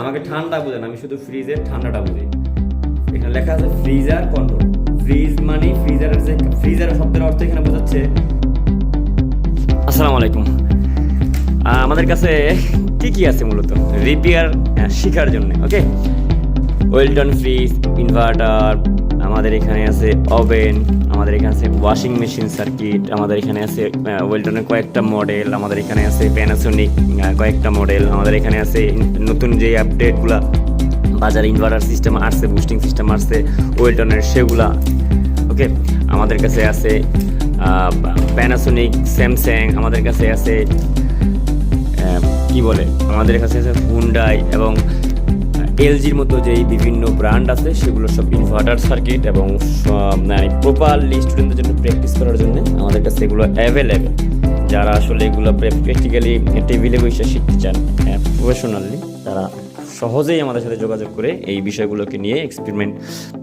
আমাকে ঠান্ডা বুঝেন আমি শুধু ফ্রিজের ঠান্ডাটা বুঝি। এখানে লেখা আছে ফ্রিজার কন্ট্রোল ফ্রিজ মানে ফ্রিজারের যে ফ্রিজার শব্দের অর্থ এখানে বোঝাচ্ছে। আসসালামু আলাইকুম। আমাদের কাছে কি কি আছে মূলত? রিপেয়ার শেখার জন্য ওকে ওয়েলটন ফ্রিজ ইনভার্টার আমাদের এখানে আছে ওভেন, আমাদের এখানে আছে ওয়াশিং মেশিন সার্কিট, আমাদের এখানে আছে ওয়েলটনের কয়েকটা মডেল, আমাদের এখানে আছে প্যানাসোনিক কয়েকটা মডেল, আমাদের এখানে আছে নতুন যে আপডেটগুলো, বাজারে ইনভার্টার সিস্টেম আসছে বুস্টিং সিস্টেম আসছে ওয়েলটনের সেগুলা ওকে আমাদের কাছে আছে প্যানাসোনিক স্যামসাং আমাদের কাছে আছে কি বলে? আমাদের কাছে আছে হুন্ডাই এবং এলজির মতো যেই বিভিন্ন ব্র্যান্ড আছে, সেগুলো সব ইনভার্টার সার্কিট এবং মানে প্রপারলি স্টুডেন্টদের জন্য প্র্যাকটিস করার জন্য আমাদের কাছে এগুলো অ্যাভেলেবেল যারা আসলে এগুলো প্র্যাকটিক্যালি টেবিলে বসে শিখতে চান প্রফেশনালি তারা সহজেই আমাদের সাথে যোগাযোগ করে এই বিষয়গুলোকে নিয়ে এক্সপেরিমেন্ট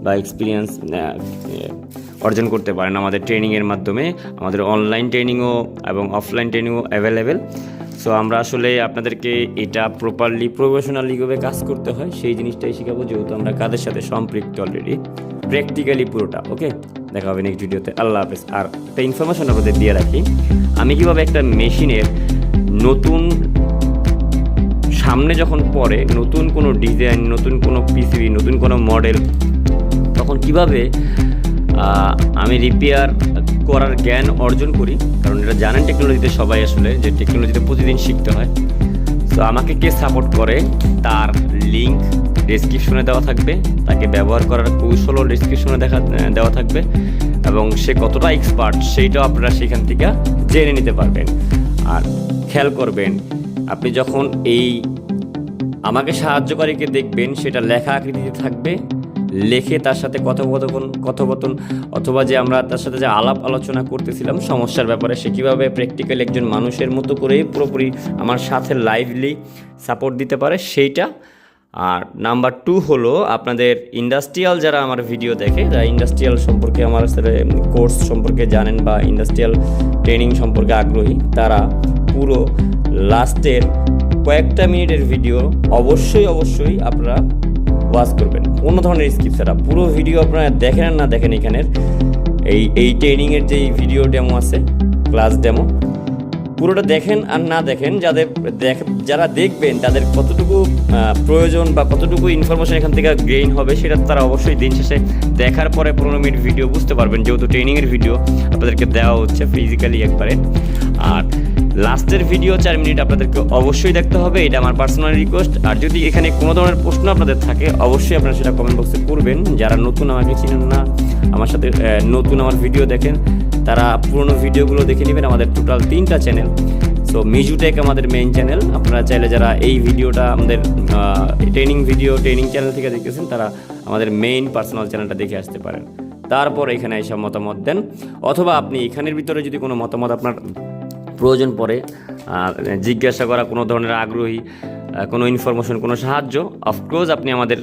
বা এক্সপিরিয়েন্স অর্জন করতে পারেন। আমাদের ট্রেনিংয়ের মাধ্যমে আমাদের অনলাইন ট্রেনিংও এবং অফলাইন ট্রেনিংও অ্যাভেলেবেল সো আমরা আসলে আপনাদেরকে এটা প্রপারলি প্রফেশনালি কীভাবে কাজ করতে হয়, সেই জিনিসটাই শেখাবো, যেহেতু আমরা কাদের সাথে সম্পৃক্ত অলরেডি প্র্যাকটিক্যালি পুরোটা ওকে দেখা হবে নেক্সট ভিডিওতে আল্লাহ হাফেজ। আর একটা ইনফরমেশন আপনাদের দিয়ে রাখি। আমি কীভাবে একটা মেশিনের নতুন, সামনে যখন পড়ে, নতুন কোনো ডিজাইন, নতুন কোনো পিসিবি, নতুন কোনো মডেল, তখন কীভাবে আমি রিপেয়ার করার জ্ঞান অর্জন করি, কারণ এটা জানেন টেকনোলজিতে সবাই আসলে যে টেকনোলজিতে প্রতিদিন শিখতে হয়। তো আমাকে কে সাপোর্ট করে তার লিঙ্ক ডেসক্রিপশনে দেওয়া থাকবে, তাকে ব্যবহার করার কৌশলও ডেসক্রিপশনে দেখা দেওয়া থাকবে, এবং সে কতটা এক্সপার্ট সেইটাও আপনারা সেখান থেকে জেনে নিতে পারবেন। আর খেয়াল করবেন, আপনি যখন এই আমাকে সাহায্যকারীকে দেখবেন, সেটা লেখা আকৃতিতে থাকবে লেখে তার সাথে কথোপকথন কথোপকথন অথবা যে আমরা তার সাথে যে আলাপ আলোচনা করতেছিলাম, সমস্যার ব্যাপারে সে কীভাবে প্র্যাকটিক্যাল একজন মানুষের মতো করেই পুরোপুরি আমার সাথে লাইভলি সাপোর্ট দিতে পারে সেইটা। আর নাম্বার টু হলো আপনাদের ইন্ডাস্ট্রিয়াল যারা আমার ভিডিও দেখে, যারা ইন্ডাস্ট্রিয়াল সম্পর্কে আমার সাথে কোর্স সম্পর্কে জানেন বা ইন্ডাস্ট্রিয়াল ট্রেনিং সম্পর্কে আগ্রহী, তারা পুরো লাস্টের কয়েকটা মিনিটের ভিডিও অবশ্যই অবশ্যই আপনারা ওয়াচ করবেন। অন্য ধরনের স্কিপ ছাড়া পুরো ভিডিও আপনারা দেখেন না দেখেন এখানের এই এই ট্রেনিংয়ের যে ভিডিও ডেমো আছে ক্লাস ডেমো পুরোটা দেখেন আর না দেখেন, যাদের দেখ, যারা দেখবেন, তাদের কতটুকু প্রয়োজন বা কতটুকু ইনফরমেশন এখান থেকে গেইন হবে, সেটা তারা অবশ্যই দিন শেষে দেখার পরে পনেরো মিনিট ভিডিও বুঝতে পারবেন, যেহেতু ট্রেনিংয়ের ভিডিও আপনাদেরকে দেওয়া হচ্ছে ফিজিক্যালি একবারে। আর লাস্টের ভিডিও চার মিনিট আপনাদেরকে অবশ্যই দেখতে হবে, এটা আমার পার্সোনাল রিকোয়েস্ট আর যদি এখানে কোনো ধরনের প্রশ্ন আপনাদের থাকে, অবশ্যই আপনারা সেটা কমেন্ট বক্সে করবেন। যারা নতুন আমাকে চিনেন না, আমার সাথে নতুন আমার ভিডিও দেখেন, তারা পুরনো ভিডিওগুলো দেখে নেবেন, আমাদের টোটাল তিনটা চ্যানেল সো মিজুটেক আমাদের মেইন চ্যানেল আপনারা চাইলে যারা এই ভিডিওটা আমাদের ট্রেনিং ভিডিও ট্রেনিং চ্যানেল থেকে দেখেছেন, তারা আমাদের মেইন পার্সোনাল চ্যানেলটা দেখে আসতে পারেন। তারপর এখানে এসব মতামত দেন। অথবা আপনি এখানের ভিতরে যদি কোনো মতামত আপনার প্রয়োজন পড়ে জিজ্ঞাসা করা, কোনো ধরনের আগ্রহী কোনো ইনফরমেশন কোনো সাহায্য অফকোর্স আপনি আমাদের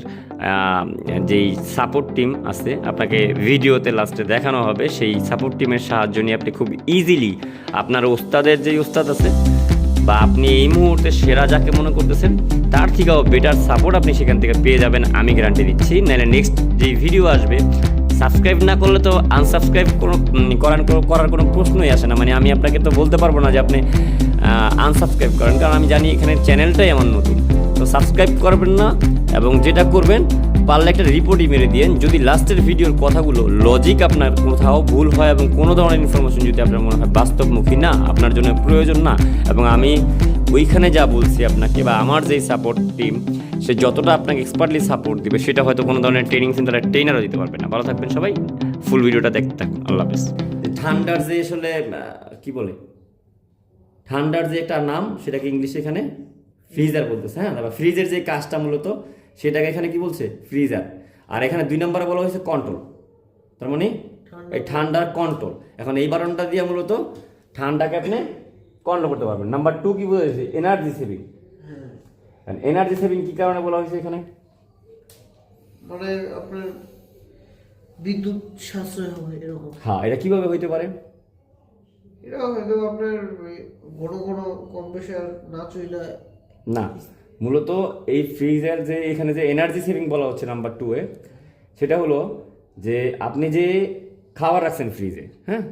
যেই সাপোর্ট টিম আছে, আপনাকে ভিডিওতে লাস্টে দেখানো হবে, সেই সাপোর্ট টিমের সাহায্য নিয়ে আপনি খুব ইজিলি আপনার ওস্তাদের যেই ওস্তাদ আছে, বা আপনি এই মুহূর্তে সেরা যাকে মনে করতেছেন, তার থেকেও বেটার সাপোর্ট আপনি সেখান থেকে পেয়ে যাবেন, আমি গ্যারান্টি দিচ্ছি। নাহলে নেক্সট যেই ভিডিও আসবে সাবস্ক্রাইব না করলে তো আনসাবস্ক্রাইব করার করার কোনো প্রশ্নই আসে না। মানে আমি আপনাকে তো বলতে পারব না যে আপনি আনসাবস্ক্রাইব করেন। কারণ আমি জানি এখানে চ্যানেলটাই আমার নতুন। তো সাবস্ক্রাইব করবেন না এবং যেটা করবেন, পারলে একটা রিপোর্টই মেরে দিয়েন। যদি লাস্টের ভিডিওর কথাগুলো লজিক আপনার কোথাও ভুল হয় এবং কোনো ধরনের ইনফরমেশন যদি আপনার মনে হয় বাস্তবমুখী না, আপনার জন্য প্রয়োজন না, এবং আমি ওইখানে যা বলছি আপনাকে বা আমার যেই সাপোর্ট টিম সে যতটা আপনাকে এক্সপার্টলি সাপোর্ট দিবে সেটা হয়তো কোনো ধরনের ট্রেনিং সেন্টারের ট্রেনারও দিতে পারবে না। ভালো থাকবেন সবাই ফুল ভিডিওটা দেখতে থাকুন। আল্লাহ হাফেজ। ঠান্ডার যে আসলে কি বলে? ঠান্ডার যে একটা নাম সেটাকে ইংলিশে এখানে ফ্রিজার বলতেছে হ্যাঁ? তারপর ফ্রিজের যে কাজটা মূলত সেটাকে এখানে কি বলছে? ফ্রিজার আর এখানে দুই নম্বরে বলা হয়েছে কন্ট্রোল তার মানে এই ঠান্ডার কন্ট্রোল এখন এই বারণটা দিয়ে মূলত ঠান্ডাকে আপনি কন্ট্রোল করতে পারবেন। নাম্বার টু কি বলেছে? এনার্জি সেভিং এনার্জি সেভিং কি কারণে বলা হয়েছে এখানে? মানে আপনার বিদ্যুৎ সাশ্রয় হবে এরকম। হ্যাঁ এটা কীভাবে হইতে পারে? এটা হয়তো আপনার ওই ঘন ঘন কম না চইলে না মূলত এই ফ্রিজের যে এখানে যে এনার্জি সেভিং বলা হচ্ছে নাম্বার টু এ সেটা হলো যে আপনি যে খাবার রাখছেন ফ্রিজে হ্যাঁ?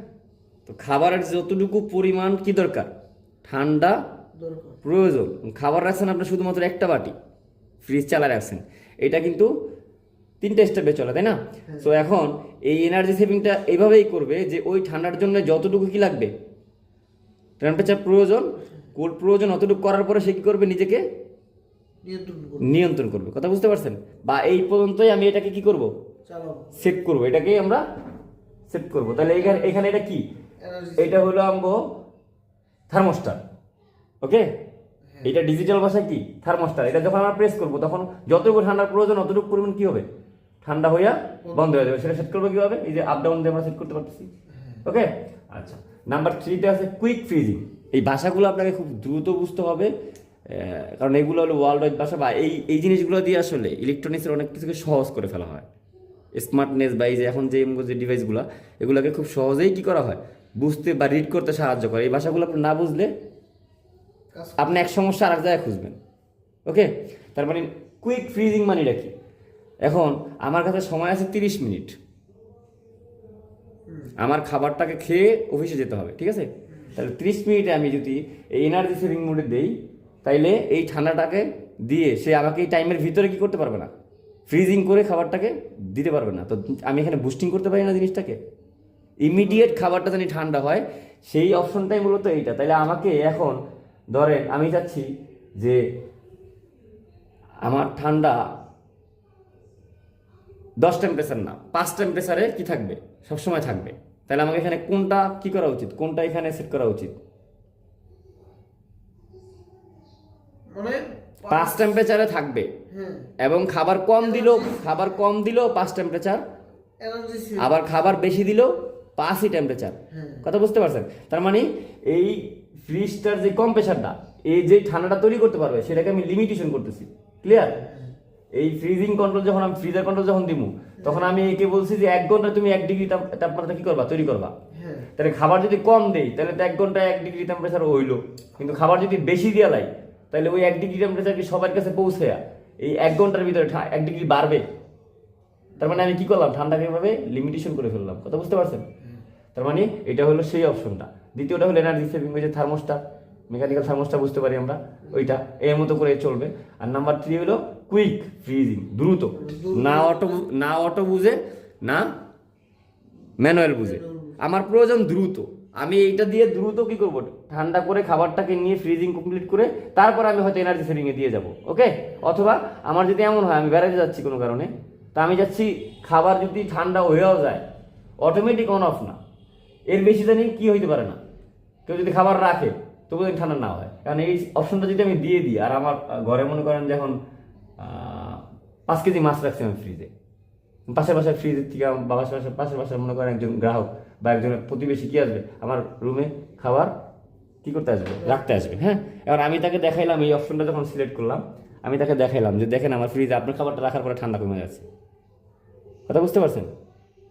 তো খাবারের যতটুকু পরিমাণ কি দরকার? ঠান্ডা প্রয়োজন। খাবার রাখছেন আপনি শুধুমাত্র একটা বাটি। ফ্রিজ চালা রাখছেন। এটা কিন্তু তিনটা স্টেপে চলে তাই না? তো এখন এই এনার্জি সেভিংটা এইভাবেই করবে যে ওই ঠান্ডার জন্য যতটুকু কি লাগবে? টেম্পারেচার প্রয়োজন। কোল্ড প্রয়োজন অতটুকু করার পরে সে কি করবে? নিজেকে নিয়ন্ত্রণ করবে। কথা বুঝতে পারছেন? বা এই পর্যন্তই আমি এটাকে কি করব? সেট করব। এটাকেই আমরা সেট করব। তাহলে এখানে এখানে এটা কি? এটা হলো আমগো থার্মোস্টার ওকে এটা ডিজিটাল ভাষা কি? থার্মোস্টার এটা যখন আমরা প্রেস করব তখন যতটুকু ঠান্ডার প্রয়োজন অতটুকু পরিমাণ কি হবে? ঠান্ডা হইয়া বন্ধ হয়ে যাবে। সেটা সেট করব কীভাবে? এই যে আপ ডাউন দিয়ে আমরা সেট করতে পারতেছি। ওকে আচ্ছা। নাম্বার থ্রিতে আছে কুইক ফ্রিজিং এই ভাষাগুলো আপনাকে খুব দ্রুত বুঝতে হবে কারণ এগুলো হলো ওয়ার্ল্ড ওয়াইড ভাষা বা এই এই জিনিসগুলো দিয়ে আসলে ইলেকট্রনিক্সের অনেক কিছুকে সহজ করে ফেলা হয়। স্মার্টনেস বা এই যে এখন যে যে ডিভাইসগুলো এগুলোকে খুব সহজেই কি করা হয়? বুঝতে বা রিড করতে সাহায্য করে। এই ভাষাগুলো আপনি না বুঝলে আপনি এক সমস্যা আর এক জায়গায় খুঁজবেন ওকে তার মানে কুইক ফ্রিজিং মানিটা কি? এখন আমার কাছে সময় আছে তিরিশ মিনিট। আমার খাবারটাকে খেয়ে অফিসে যেতে হবে, ঠিক আছে? তাহলে তিরিশ মিনিটে আমি যদি এই এনার্জি সেভিং মোডে দেই, তাইলে এই ঠান্ডাটাকে দিয়ে সে আমাকে এই টাইমের ভিতরে কি করতে পারবে না? ফ্রিজিং করে খাবারটাকে দিতে পারবে না। তো আমি এখানে বুস্টিং করতে পারি না জিনিসটাকে। ইমিডিয়েট খাবারটা জানি ঠান্ডা হয়, সেই অপশনটাই মূলত এইটা। তাইলে আমাকে এখন ধরেন আমি চাচ্ছি যে আমার ঠান্ডা দশ টেম্পারেচার না পাঁচ টেম্পারেচারে কি থাকবে? সবসময় থাকবে। তাহলে আমাকে এখানে কোনটা কি করা উচিত? কোনটা এখানে সেট করা উচিত? মানে পাঁচ টেম্পারেচারে থাকবে। এবং খাবার কম দিলেও খাবার কম দিল পাঁচ টেম্পারেচার আবার খাবার বেশি দিলেও পাঁচই টেম্পারেচার কথা বুঝতে পারছেন? তার মানে এই ফ্রিজটার যে কম্প্রেসারটা এই যে ঠান্ডাটা তৈরি করতে পারবে সেটাকে আমি লিমিটেশন করতেছি। ক্লিয়ার এই ফ্রিজিং কন্ট্রোল যখন আমি ফ্রিজার কন্ট্রোল যখন দিব তখন আমি একে বলছি যে এক ঘণ্টা তুমি এক ডিগ্রি তাপমাত্রা কি করবা? তৈরি করবা। হ্যাঁ। তাহলে খাবার যদি কম দেই তাহলে তো এক ঘন্টায় এক ডিগ্রি টেম্পারেচার হইল। কিন্তু খাবার যদি বেশি দেওয়া লাই তাহলে ওই এক ডিগ্রি টেম্পারেচার কি সবার কাছে পৌঁছে এই এক ঘণ্টার ভিতরে এক ডিগ্রি বাড়বে? তার মানে আমি কি করলাম? ঠান্ডাকে এভাবে লিমিটেশন করে ফেললাম। কথা বুঝতে পারছেন? তার মানে এটা হলো সেই অপশনটা দ্বিতীয়টা হলো এনার্জি সেভিং যে থার্মোস্টার মেকানিক্যাল থার্মোস্টার বুঝতে পারি আমরা, ওইটা, এর মতো করে চলবে। আর নাম্বার থ্রি হলো কুইক ফ্রিজিং দ্রুত। না অটো না অটো বুঝে, না ম্যানুয়াল বুঝে। আমার প্রয়োজন দ্রুত। আমি এইটা দিয়ে দ্রুত কি করব? ঠান্ডা করে খাবারটাকে নিয়ে ফ্রিজিং কমপ্লিট করে তারপর আমি হয়তো এনার্জি সেভিং এ দিয়ে যাব ওকে অথবা আমার যদি এমন হয়, আমি বেড়াতে যাচ্ছি কোনো কারণে, তা আমি যাচ্ছি, খাবার যদি ঠান্ডা হয়েও যায় অটোমেটিক অন অফ না। এর বেশি জানি কি হইতে পারে না? কেউ যদি খাবার রাখে তবু যদি ঠান্ডা না হয়। কারণ এই অপশনটা যদি আমি দিয়ে দিই, আর আমার ঘরে মনে করেন যখন পাঁচ কেজি মাছ রাখছি আমি ফ্রিজে পাশের পাশের ফ্রিজের থেকে আমার বাবার পাশে, পাশের পাশে মনে করেন একজন গ্রাহক বা একজন প্রতিবেশী কী আসবে, আমার রুমে খাবার কি করতে আসবে? রাখতে আসবে হ্যাঁ? এবার আমি তাকে দেখাইলাম, এই অপশনটা যখন সিলেক্ট করলাম, আমি তাকে দেখাইলাম যে, দেখেন আমার ফ্রিজে আপনার খাবারটা রাখার পরে ঠান্ডা কমে যাচ্ছে। কথা বুঝতে পারছেন?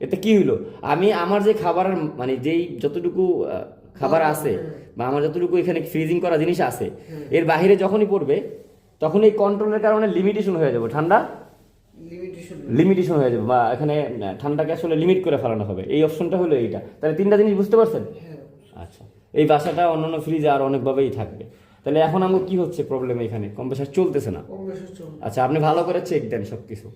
এতে কি হইল? আমি আমার যে খাবারের মানে যেই যতটুকু খাবার আছে বা আমার যতটুকু এখানে ফ্রিজিং করা জিনিস আছে এর বাইরে যখনই পড়বে তখন এই কন্ট্রোলের কারণে লিমিটেশন হয়ে যাবে। ঠান্ডা? লিমিটেশন হয়ে যাবে। বা এখানে ঠান্ডাকে আসলে লিমিট করে ফেলানো হবে। এই অপশনটা হলো এইটা। তাহলে তিনটা জিনিস বুঝতে পারছেন? হ্যাঁ আচ্ছা। এই বাসাটা অন্যান্য ফ্রিজে আর অনেকভাবেই থাকবে। তাহলে এখন আমার কি হচ্ছে প্রবলেম এখানে? কম্প্রেসার চলতেছে না। আচ্ছা আপনি ভালো করে চেক দেন সব কিছু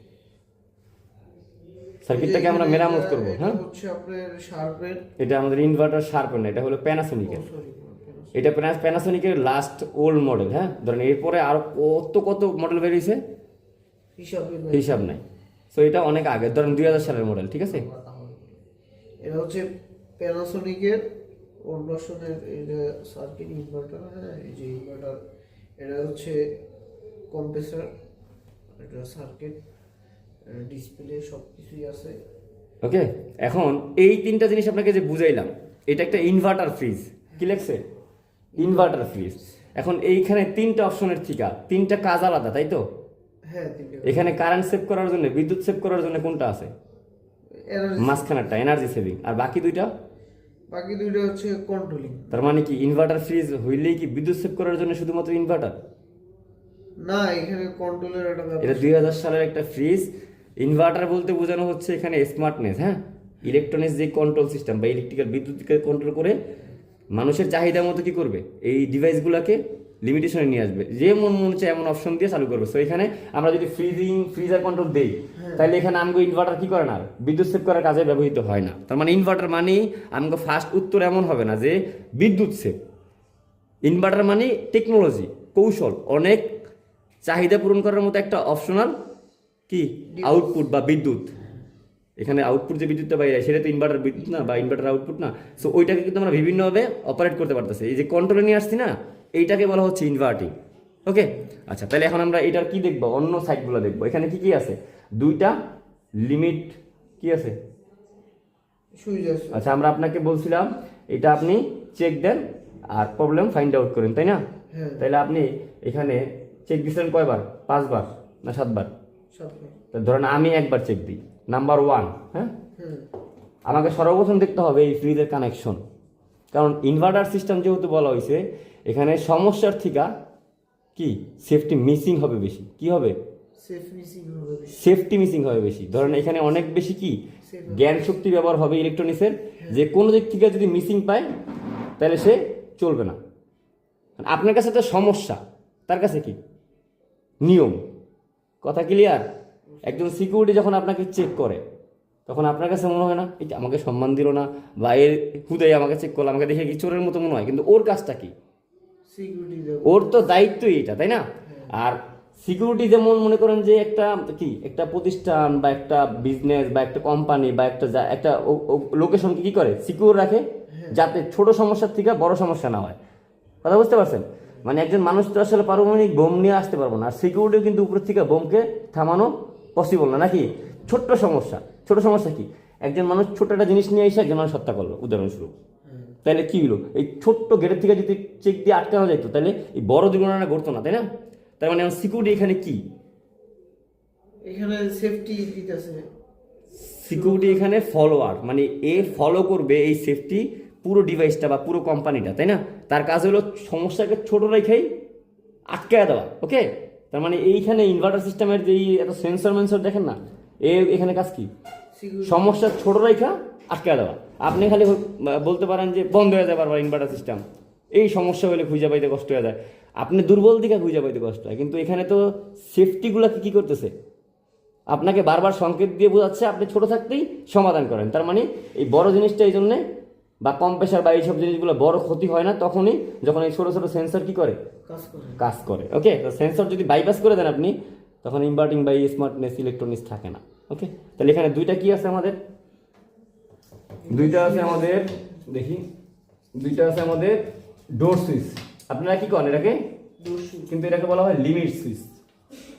সার্কিটটাকে আমরা মেরামত করব হ্যাঁ? হচ্ছে আপনার শার্পের এটা আমাদের ইনভার্টার শার্প না এটা হলো প্যানাসোনিকের এটা প্যানাসোনিকের লাস্ট ওল্ড মডেল হ্যাঁ? ধরেন এরপরে আর কত কত মডেল বেরিয়েছে? হিসাবে হিসাব নাই। সো এটা অনেক আগে ধরেন দুই হাজার সালের মডেল ঠিক আছে? এটা হচ্ছে প্যানাসোনিকের অন্বেষণের এটা সার্কিট ইনভার্টার হ্যাঁ? এই যে ইনভার্টার এটা হচ্ছে কম্প্রেসার এটা সার্কিট ডিসপ্লে সব কিছুই আছে। ওকে এখন এই তিনটা জিনিস আপনাকে যে বুঝাইলাম এটা একটা ইনভার্টার ফ্রিজ কি লেখছে? ইনভার্টার ফ্রিজ এখন এইখানে তিনটা অপশনের ঠিকা তিনটা কাজ আলাদা তাই তো? হ্যাঁ এখানে কারেন্ট সেভ করার জন্য বিদ্যুৎ সেভ করার জন্য কোনটা আছে? মাঝখানেরটা এনার্জি সেভিং আর বাকি দুইটা? বাকি দুইটা হচ্ছে কন্ট্রোলিং তার মানে কি ইনভার্টার ফ্রিজ হইলেই কি বিদ্যুৎ সেভ করার জন্য শুধুমাত্র ইনভার্টার না এখানে কন্ট্রোলের একটা এটা দুই হাজার সালের একটা ফ্রিজ ইনভার্টার বলতে বোঝানো হচ্ছে এখানে স্মার্টনেস হ্যাঁ? ইলেকট্রনিক্স যে কন্ট্রোল সিস্টেম বা ইলেকট্রিক্যাল বিদ্যুৎকে কন্ট্রোল করে মানুষের চাহিদা মতো কী করবে? এই ডিভাইসগুলোকে লিমিটেশনে নিয়ে আসবে। যে মন মনে হচ্ছে এমন অপশন দিয়ে চালু করবে। সো এখানে আমরা যদি ফ্রিজিং ফ্রিজার কন্ট্রোল দেই তাহলে এখানে আমগো ইনভার্টার কী করে না? আর বিদ্যুৎ সেভ করার কাজে ব্যবহৃত হয় না। তার মানে ইনভার্টার মানেই আমগো ফার্স্ট উত্তর এমন হবে না যে বিদ্যুৎ সেভ। ইনভার্টার মানে টেকনোলজি কৌশল অনেক চাহিদা পূরণ করার মতো একটা অপশনাল কি? আউটপুট বা বিদ্যুৎ। এখানে আউটপুট যে বিদ্যুৎটা বাইরে সেটা তো ইনভার্টার বিদ্যুৎ না বা ইনভার্টার আউটপুট না। সো ওইটাকে কিন্তু আমরা বিভিন্নভাবে অপারেট করতে পারতেছি। এই যে কন্ট্রোলে নিয়ে আসছি না এইটাকে বলা হচ্ছে ইনভার্টিং ওকে আচ্ছা তাহলে এখন আমরা এটার কি দেখব? অন্য সাইডগুলো দেখব। এখানে কি কি আছে? দুইটা লিমিট কি আছে? আচ্ছা আমরা আপনাকে বলছিলাম এটা আপনি চেক দেন আর প্রবলেম ফাইন্ড আউট করেন তাই না? হ্যাঁ। তাহলে আপনি এখানে চেক দিচ্ছেন কয়বার? পাঁচবার না সাতবার? ধরেন আমি একবার চেক দিই। নাম্বার ওয়ান হ্যাঁ? হ্যাঁ আমাকে সর্বপ্রথম দেখতে হবে এই ফ্রিজের কানেকশন কারণ ইনভার্টার সিস্টেম যেহেতু বলা হয়েছে এখানে সমস্যার থেকে কি? সেফটি মিসিং হবে বেশি। কি হবে? সেফটি মিসিং হবে বেশি। ধরেন এখানে অনেক বেশি কি? জ্ঞান শক্তি ব্যবহার হবে ইলেকট্রনিক্সের যে কোনো দিক থেকে যদি মিসিং পায় তাহলে সে চলবে না। আপনার কাছে তো সমস্যা। তার কাছে কি? নিয়ম। কথা ক্লিয়ার একজন সিকিউরিটি যখন আপনাকে চেক করে তখন আপনার কাছে মনে হয় না এই আমাকে সম্মান দিল না বা এর হুদাই আমাকে চেক করল আমাকে দেখে কি চোরের মতো মনে হয়? কিন্তু ওর কাজটা কি? ওর তো দায়িত্বই এটা তাই না? আর সিকিউরিটি যেমন মনে করেন যে একটা কি একটা প্রতিষ্ঠান বা একটা বিজনেস বা একটা কোম্পানি বা একটা একটা লোকেশনকে কি করে? সিকিউর রাখে? যাতে ছোট সমস্যার থেকে বড় সমস্যা না হয়। কথা বুঝতে পারছেন? মানে একজন মানুষ তো আসলে পারমাণবিক বোম নিয়ে আসতে পারব না। আর সিকিউরিটিও কিন্তু উপর থেকে বোমকে থামানো পসিবল না নাকি? ছোট্ট সমস্যা। ছোট সমস্যা কি? একজন মানুষ ছোট একটা জিনিস নিয়ে এসে একজন মানুষ হত্যা করল উদাহরণস্বরূপ তাহলে কী হলো? এই ছোট্ট গেটের থেকে যদি চেক দিয়ে আটকানো যেত তাহলে এই বড় দুর্ঘটনা ঘটতো না তাই না? তার মানে সিকিউরিটি এখানে কি? এখানে সেফটি দিতেছে। সিকিউরিটি এখানে ফলোয়ার মানে এ ফলো করবে এই সেফটি পুরো ডিভাইসটা বা পুরো কোম্পানিটা তাই না? তার কাজ হলো সমস্যাকে ছোট রেখেই আটকায় দেওয়া ওকে তার মানে এইখানে ইনভার্টার সিস্টেমের যে এত সেন্সর মেন্সর দেখেন না এ এখানে কাজ কি? সমস্যা ছোট রেখা আটকে দেওয়া। আপনি খালি বলতে পারেন যে বন্ধ হয়ে যায় বারবার ইনভার্টার সিস্টেম এই সমস্যা হলে খুঁজে পাইতে কষ্ট হয়ে যায়। আপনি দুর্বল দিকে খুঁজে পাইতে কষ্ট হয়। কিন্তু এখানে তো সেফটিগুলোকে কি করতেছে? আপনাকে বারবার সংকেত দিয়ে বোঝাচ্ছে আপনি ছোট থাকতেই সমাধান করেন। তার মানে এই বড় জিনিসটা এই জন্যে বা কম প্রেশার বা এইসব জিনিসগুলো বড় ক্ষতি হয় না তখনই যখন এই ছোট ছোট সেন্সর কি করে? কাজ করে। ওকে তো সেন্সর যদি বাইপাস করে দেন আপনি তখন ইনভার্টিং বাই স্মার্টনেস ইলেকট্রনিক্স থাকে না ওকে তাহলে এখানে দুইটা কি আছে আমাদের? দুইটা আছে আমাদের দেখি দুইটা আছে আমাদের ডোর সুইচ আপনারা কি করেন এটাকে? কিন্তু এটাকে বলা হয় লিমিট সুইচ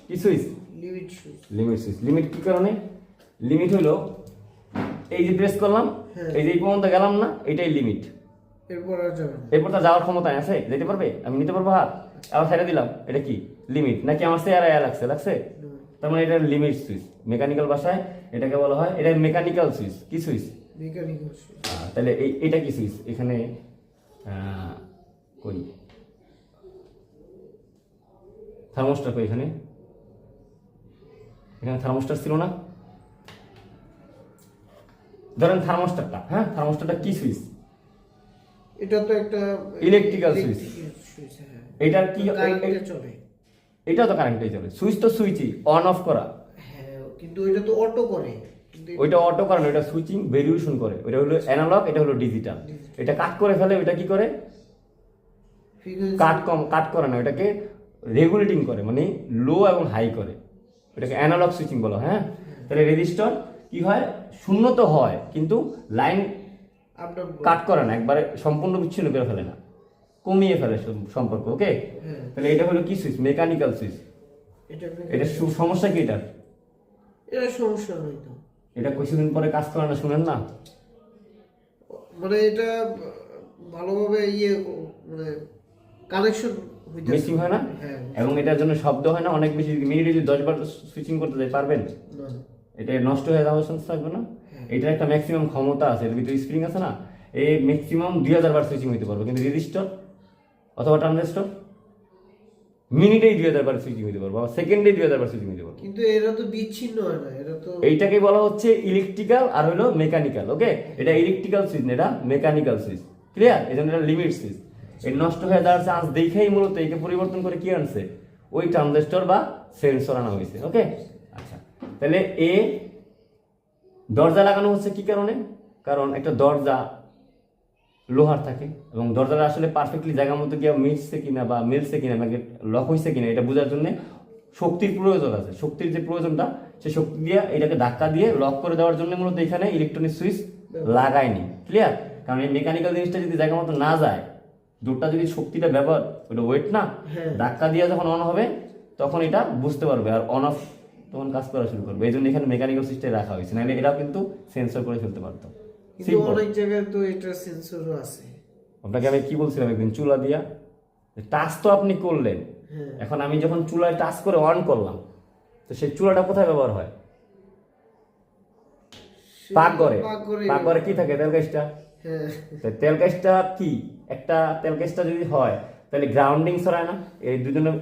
কি switch limit switch limit switch limit কি কারণে? লিমিট হলো এই যে প্রেস করলাম হ্যাঁ। এই যে এই পর্যন্ত গেলাম না এটাই লিমিট এরপর তো যাওয়ার ক্ষমতা আছে যেতে পারবে? আমি নিতে পারব হাত। আবার ছেড়ে দিলাম এটা কি? লিমিট নাকি আমার সে আর আয়া লাগছে? লাগছে তার মানে এটা লিমিট সুইচ মেকানিক্যাল ভাষায় এটাকে বলা হয় এটা মেকানিক্যাল সুইচ কি সুইচ তাহলে এই এটা কি সুইচ এখানে কই থার্মোস্টার কই এখানে? এখানে থার্মোস্টার ছিল না? ধরেন থার্মোস্টারটা হ্যাঁ? থার্মোস্টারটা কি সুইচ এটা তো একটা ইলেকট্রিক্যাল. সুইচ এটার কি কারেন্টে চলে। এটা তো কারেন্টেই চলে। সুইচ তো সুইচই অন অফ করা। হ্যাঁ কিন্তু এটা তো অটো করে। ওইটা অটো করে না ওইটা সুইচিং ভেরিয়েশন করে। ওইটা হলো অ্যানালগ এটা হলো ডিজিটাল এটা কাট করে ফেলে ওইটা কি করে? কাট কম কাট করে না ওটাকে রেগুলেটিং করে মানে লো এবং হাই করে। ওটাকে অ্যানালগ সুইচিং বলা হ্যাঁ? তাহলে রেজিস্টার কি হয়? শূন্য তো হয় কিন্তু লাইন কাট করে না একবারে সম্পূর্ণ বিচ্ছিন্ন করে ফেলে না। কমিয়ে ফেলে সম্পর্ক ওকে হ্যাঁ। তাহলে এটা হলো কি সুইচ মেকানিক্যাল সুইচ এটা সমস্যা কি এটা এটা সমস্যা নাই তো। এটা কিছুদিন পরে কাজ করে না শুনেন না। মানে এটা ভালোভাবে ইয়ে মানে কানেকশন মিসিং হয় না? হ্যাঁ এবং এটার জন্য শব্দ হয় না অনেক বেশি। মিনিটে যদি দশ বার সুইচিং করতে যাই পারবেন? না। এটা নষ্ট হয়ে যাওয়ার চান্স থাকবে না। এটার একটা ম্যাক্সিমাম ক্ষমতা আছে এর ভিতরে স্প্রিং আছে না এই ম্যাক্সিমাম দুই হাজার বার সুইচিং হইতে পারবে। কিন্তু রেজিস্টার অথবা ট্রানজিস্টর মিনিটেই দুই হাজার বার সুইচিং হতে পারব সেকেন্ডে দুই হাজার বার সুইচিং হতে পারব। কিন্তু এরা তো বিচ্ছিন্ন হয় না এরা তো এইটাকে বলা হচ্ছে ইলেকট্রিক্যাল আর হলো মেকানিক্যাল ওকে এটা ইলেকট্রিক্যাল সুইচ না এটা মেকানিক্যাল সুইচ ক্লিয়ার এই জন্য এটা লিমিট সুইচ এই নষ্ট হয়ে যাওয়ার চান্স দেখেই মূলত একে পরিবর্তন করে কি আনছে? ওই ট্রানজিস্টর বা সেন্সর আনা হয়েছে ওকে তাহলে এ দরজা লাগানো হচ্ছে কি কারণে? কারণ একটা দরজা লোহার থাকে এবং দরজাটা আসলে পারফেক্টলি জায়গা মতো গিয়ে মিলছে কিনা বা মিলছে কিনা নাকি লক হয়েছে কিনা এটা বোঝার জন্য শক্তির প্রয়োজন আছে। শক্তির যে প্রয়োজনটা সে শক্তি দিয়ে এটাকে ধাক্কা দিয়ে লক করে দেওয়ার জন্য মূলত এখানে ইলেকট্রনিক সুইচ লাগায়নি। ক্লিয়ার কারণ এই মেকানিক্যাল জিনিসটা যদি জায়গা মতো না যায় দুধটা যদি শক্তিটা ব্যবহার ওটা ওয়েট না হ্যাঁ। ধাক্কা দিয়ে যখন অন হবে তখন এটা বুঝতে পারবে। আর অন অফ তখন কাজ করা শুরু করবে। এই জন্য এখানে মেকানিক্যাল সিস্টেম রাখা হয়েছে। নাহলে এরাও কিন্তু সেন্সর করে ফেলতে পারতো। কিন্তু অনেক জায়গায় তো এটা সেন্সরও আছে। আপনাকে আমি কি বলছিলাম একদিন? চুলা দিয়া। টাচ তো আপনি করলেন। হ্যাঁ। এখন আমি যখন চুলায় টাচ করে অন করলাম তো সেই চুলাটা কোথায় ব্যবহার হয়? পাকঘরে পাক করে কি থাকে? তেল গ্যাসটা? হ্যাঁ। তেল গ্যাসটা কি? একটা তেল গ্যাসটা যদি হয় তাহলে গ্রাউন্ডিং ছড়ায় না? এই দুজনে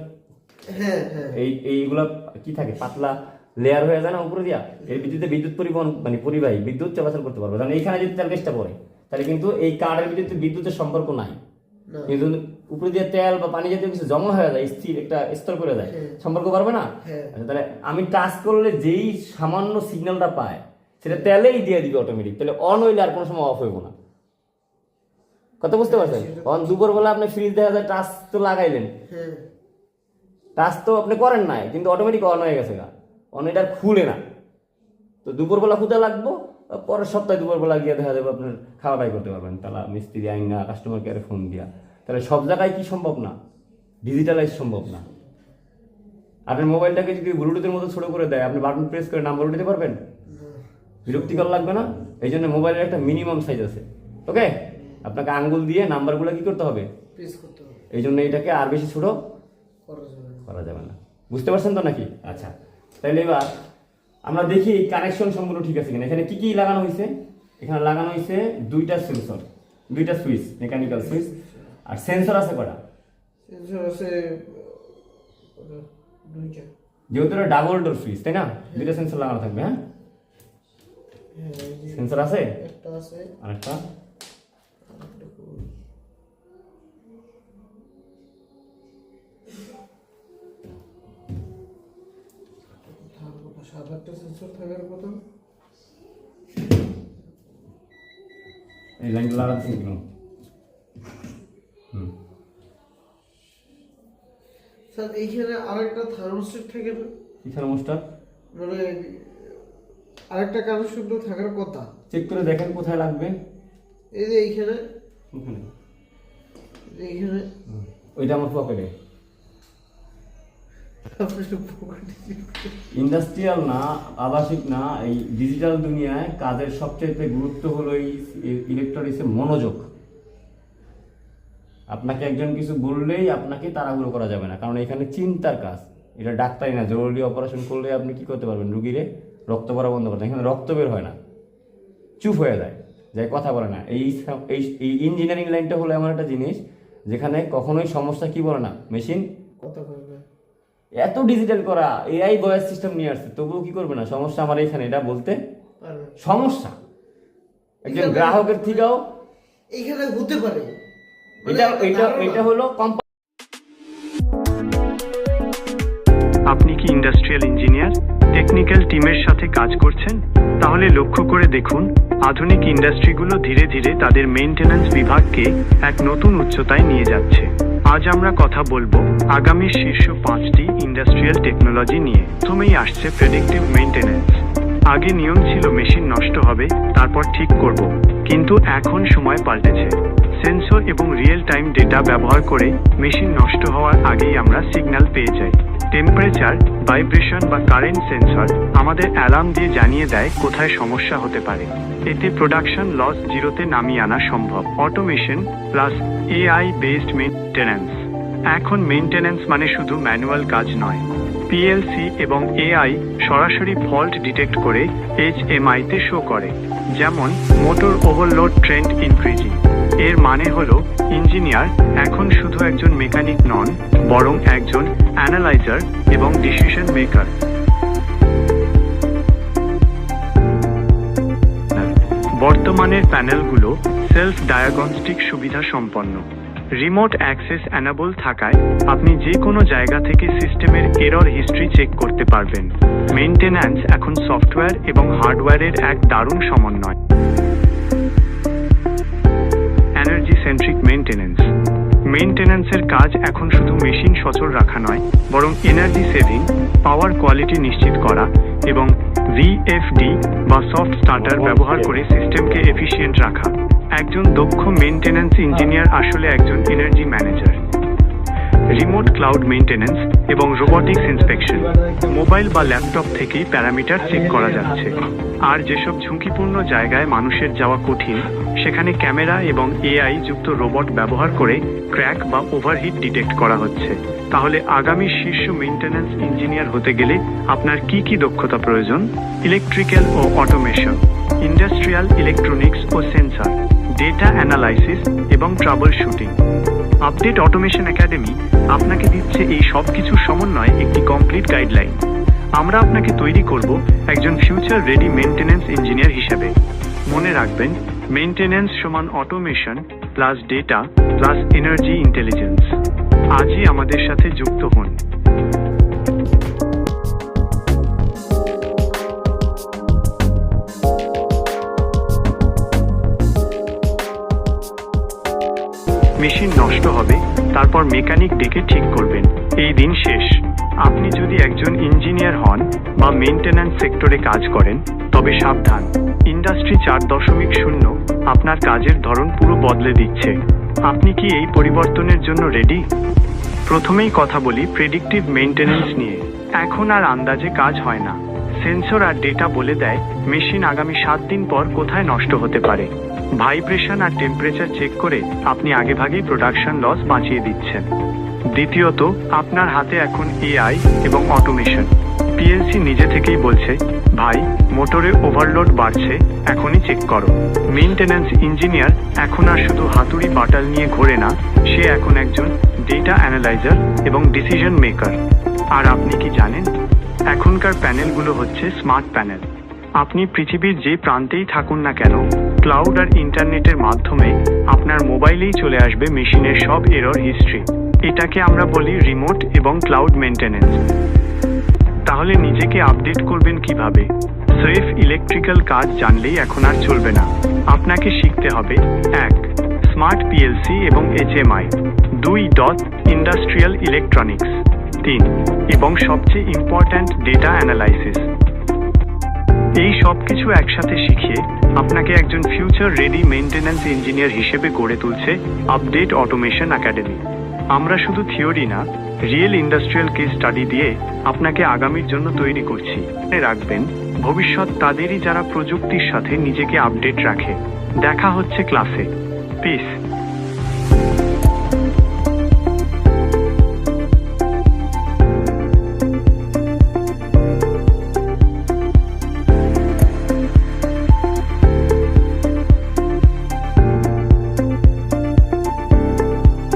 হ্যাঁ হ্যাঁ। এই এইগুলা কি থাকে? পাতলা লেয়ার হয়ে যায় না উপরে দিয়া? বিদ্যুতে বিদ্যুৎ পরিবহন মানে পরিবাহী বিদ্যুৎ চলাচল করতে পারবে। কারণ এইখানে যদি তেল গ্যাসটা পড়ে তাহলে কিন্তু এই বিদ্যুতের সম্পর্ক নাই। কিন্তু উপরে দিয়ে তেল বা পানি জাতীয় কিছু জমা হয়ে যায় স্থির একটা স্তর করে দেয় হ্যাঁ। সম্পর্ক পারবে না? আচ্ছা, তাহলে আমি টাচ করলে যেই সামান্য সিগন্যালটা পায় সেটা তেলেই দিয়ে দিবে অটোমেটিক তাহলে অন হইলে আর কোনো সময় অফ হইব না। কথা বুঝতে পারছেন? অন দুপুরবেলা আপনি ফ্রিজ দেখা যায় টাচ তো লাগাইলেন। টাচ তো আপনি করেন নাই কিন্তু অটোমেটিক অন হয়ে গেছে গা। অন এটা খুলে না। তো দুপুরবেলা খুঁজে লাগবো পরের সপ্তাহে দুপুরবেলা গিয়ে দেখা যাবে আপনার খাওয়া দাওয়া করতে পারবেন। তাহলে মিস্ত্রি আইনা কাস্টমার কেয়ারে ফোন দিয়া। তাহলে সব জায়গায় কি সম্ভব না? ডিজিটালাইজ সম্ভব না। আপনার মোবাইলটাকে যদি ব্লুটুথের মতো ছোট করে দেয় আপনি বাটন প্রেস করে নাম্বার উঠাতে পারবেন? বিরক্তিকর লাগবে না? এই জন্য মোবাইলের একটা মিনিমাম সাইজ আছে। ওকে? আপনাকে আঙ্গুল দিয়ে নাম্বারগুলো কি করতে হবে? প্রেস করতে হবে। এই জন্য এটাকে আর বেশি ছোট করা যাবে না। বুঝতে পারছেন তো নাকি? আচ্ছা তাহলে এবার আমরা দেখি কানেকশন সম্পূর্ণ ঠিক আছে কিনা। এখানে কি কি লাগানো হয়েছে এখানে লাগানো হয়েছে দুইটা সেন্সর দুইটা সুইচ মেকানিক্যাল সুইচ আর সেন্সর আছে কটা সেন্সর আছে দুইটা। যেহেতু এটা ডাবল ডোর সুইচ তাই না? দুইটা সেন্সর লাগানো থাকবে হ্যাঁ? হ্যাঁ সেন্সর আছে? একটা আছে। আরেকটা? সাত আটটা সেন্সর থাকার কথা। এই লাইনটা কেন? হুম। স্যার এইখানে আরেকটা থার্মোস্টেট থাকে না? কি থার্মোস্টার মানে আরেকটা কানেকশন তো থাকার কথা। চেক করে দেখেন কোথায় লাগবে। এই যে এইখানে। ওখানে। এইখানে। ওইটা আমার পকেটে ইন্ডাস্ট্রিয়াল না, আবাসিক না, এই ডিজিটাল দুনিয়ায় কাজের সবচেয়ে গুরুত্ব হলো এই ইলেকট্রনিক্সের মনোযোগ। আপনাকে একজন কিছু বললেই আপনাকে তাড়াহুড়ো করা যাবে না, কারণ এখানে চিন্তার কাজ। এটা ডাক্তারি না, জরুরি অপারেশন করলে আপনি কি করতে পারবেন? রুগীরে রক্ত পড়া বন্ধ করতে এখানে রক্ত বের হয় না। চুপ হয়ে যায় যাই কথা বলে না। এই এই ইঞ্জিনিয়ারিং লাইনটা হলো এমন একটা জিনিস, যেখানে কখনোই সমস্যা কি বলে না? মেশিন কথা এত ডিজিটাল করা এআই ভয়েস সিস্টেম নিয়ে আসছে তবুও কি করবে না? সমস্যা আমার এখানে এটা বলতে সমস্যা। একজন গ্রাহকের থেকেও এইখানে হতে পারে। মানে এটা এটা ধারণা। এটা হলো কোম্পানি আপনি কি ইন্ডাস্ট্রিয়াল ইঞ্জিনিয়ার টেকনিক্যাল টিমের সাথে কাজ করছেন? তাহলে লক্ষ্য করে দেখুন, আধুনিক ইন্ডাস্ট্রিগুলো ধীরে ধীরে তাদের মেইনটেন্যান্স বিভাগকে এক নতুন উচ্চতায় নিয়ে যাচ্ছে। আজ আমরা কথা বলব আগামী শীর্ষ পাঁচটি ইন্ডাস্ট্রিয়াল টেকনোলজি নিয়ে। প্রথমেই আসছে প্রেডিক্টিভ মেইনটেন্যান্স আগে নিয়ম ছিল মেশিন নষ্ট হবে, তারপর ঠিক করব। কিন্তু এখন সময় পাল্টেছে। সেন্সর এবং রিয়েল টাইম ডেটা ব্যবহার করে মেশিন নষ্ট হওয়ার আগেই আমরা সিগন্যাল পেয়ে যাই। টেম্পারেচার, ভাইব্রেশন বা কারেন্ট সেন্সর আমাদের অ্যালার্ম দিয়ে জানিয়ে দেয় কোথায় সমস্যা হতে পারে। এতে প্রোডাকশন লস জিরোতে নামিয়ে আনা সম্ভব। Automation plus AI based maintenance এখন মেইনটেন্যান্স মানে শুধু ম্যানুয়াল কাজ নয়। পিএলসি এবং এআই সরাসরি ফল্ট ডিটেক্ট করে এইচ এইচএমআইতে শো করে। যেমন মোটর ওভারলোড ট্রেন্ড ইনক্রিজিং। এর মানে হল, ইঞ্জিনিয়ার এখন শুধু একজন মেকানিক নন, বরং একজন অ্যানালাইজার এবং ডিসিশন মেকার। বর্তমানের প্যানেলগুলো সেলফ ডায়াগনস্টিক সুবিধা সম্পন্ন। রিমোট অ্যাক্সেস অ্যানাবল থাকায় আপনি যে কোনো জায়গা থেকে সিস্টেমের এরর হিস্ট্রি চেক করতে পারবেন। মেইনটেন্যান্স এখন সফটওয়্যার এবং হার্ডওয়্যারের এক দারুণ সমন্বয়। এনার্জি সেন্ট্রিক মেইনটেনেন্স মেইনটেন্যান্সের কাজ এখন শুধু মেশিন সচল রাখা নয়, বরং এনার্জি সেভিং পাওয়ার কোয়ালিটি নিশ্চিত করা এবং ভিএফডি বা সফট স্টার্টার ব্যবহার করে সিস্টেমকে এফিশিয়েন্ট রাখা। একজন দক্ষ মেইনটেন্যান্স ইঞ্জিনিয়ার আসলে একজন energy manager remote cloud maintenance এবং রোবটিক্স ইন্সপেকশন মোবাইল বা ল্যাপটপ থেকেই প্যারামিটার চেক করা যাচ্ছে। আর যেসব ঝুঁকিপূর্ণ জায়গায় মানুষের যাওয়া কঠিন, সেখানে ক্যামেরা এবং এআই যুক্ত রোবট ব্যবহার করে ক্র্যাক বা ওভারহিট ডিটেক্ট করা হচ্ছে। তাহলে আগামী শীর্ষ মেইনটেন্যান্স ইঞ্জিনিয়ার হতে গেলে আপনার কি কি দক্ষতা প্রয়োজন? ইলেকট্রিক্যাল ও অটোমেশন ইন্ডাস্ট্রিয়াল ইলেকট্রনিক্স ও সেন্সর ডেটা অ্যানালাইসিস এবং troubleshooting update automation academy আপনাকে দিচ্ছে এই সব কিছুর সমন্বয়ে একটি কমপ্লিট গাইডলাইন আমরা আপনাকে তৈরি করব একজন ফিউচার রেডি মেইনটেনেন্স ইঞ্জিনিয়ার হিসেবে। মনে রাখবেন মেইনটেনেন্স সমান automation plus data plus energy intelligence আজই আমাদের সাথে যুক্ত হন। মেশিন নষ্ট হবে, তারপর মেকানিক ডেকে ঠিক করবেন। এই দিন শেষ। আপনি যদি একজন ইঞ্জিনিয়ার হন বা মেইনটেন্যান্স সেক্টরে কাজ করেন, তবে সাবধান। ইন্ডাস্ট্রি চার দশমিক শূন্য আপনার কাজের ধরন পুরো বদলে দিচ্ছে। আপনি কি এই পরিবর্তনের জন্য রেডি? প্রথমেই কথা বলি প্রেডিক্টিভ মেইনটেনেন্স নিয়ে। এখন আর আন্দাজে কাজ হয় না। সেন্সর আর ডেটা বলে দেয়, মেশিন আগামী সাত দিন পর কোথায় নষ্ট হতে পারে। ভাইব্রেশন আর টেম্পারেচার চেক করে আপনি আগেভাগেই প্রোডাকশন লস বাঁচিয়ে দিচ্ছেন। দ্বিতীয়ত, আপনার হাতে এখন এআই এবং অটোমেশন। পিএলসি নিজে থেকেই বলছে, ভাই মোটরে ওভারলোড বাড়ছে, এখনই চেক করো। মেইনটেন্যান্স ইঞ্জিনিয়ার এখন আর শুধু হাতুড়ি বাটাল নিয়ে ঘোরে না, সে এখন একজন ডেটা অ্যানালাইজার এবং ডিসিশন মেকার। আর আপনি কি জানেন? এখনকার প্যানেলগুলো হচ্ছে স্মার্ট প্যানেল। আপনি পৃথিবীর যে প্রান্তেই থাকুন না কেন ক্লাউড আর ইন্টারনেটের মাধ্যমে আপনার মোবাইলেই চলে আসবে মেশিনের সব এরর হিস্ট্রি এটাকে আমরা বলি রিমোট এবং ক্লাউড মেনটেনেন্স তাহলে নিজেকে আপডেট করবেন কীভাবে? সেফ ইলেকট্রিক্যাল কাজ জানলেই এখন আর চলবে না। আপনাকে শিখতে হবে, এক স্মার্ট পিএলসি এবং এইচএমআই দুই ডট ইন্ডাস্ট্রিয়াল ইলেকট্রনিক্স তিন, এবং সবচেয়ে ইম্পর্ট্যান্ট ডেটা অ্যানালাইসিস এই সব কিছু একসাথে শিখিয়ে আপনাকে একজন ফিউচার রেডি মেনটেন্যান্স ইঞ্জিনিয়ার হিসেবে গড়ে তুলছে আপডেট অটোমেশন একাডেমি আমরা শুধু থিওরি না রিয়েল ইন্ডাস্ট্রিয়াল কেস স্টাডি দিয়ে আপনাকে আগামীর জন্য তৈরি করছি। রাখবেন, ভবিষ্যৎ তাদেরই যারা প্রযুক্তির সাথে নিজেকে আপডেট রাখে। দেখা হচ্ছে ক্লাসে পিস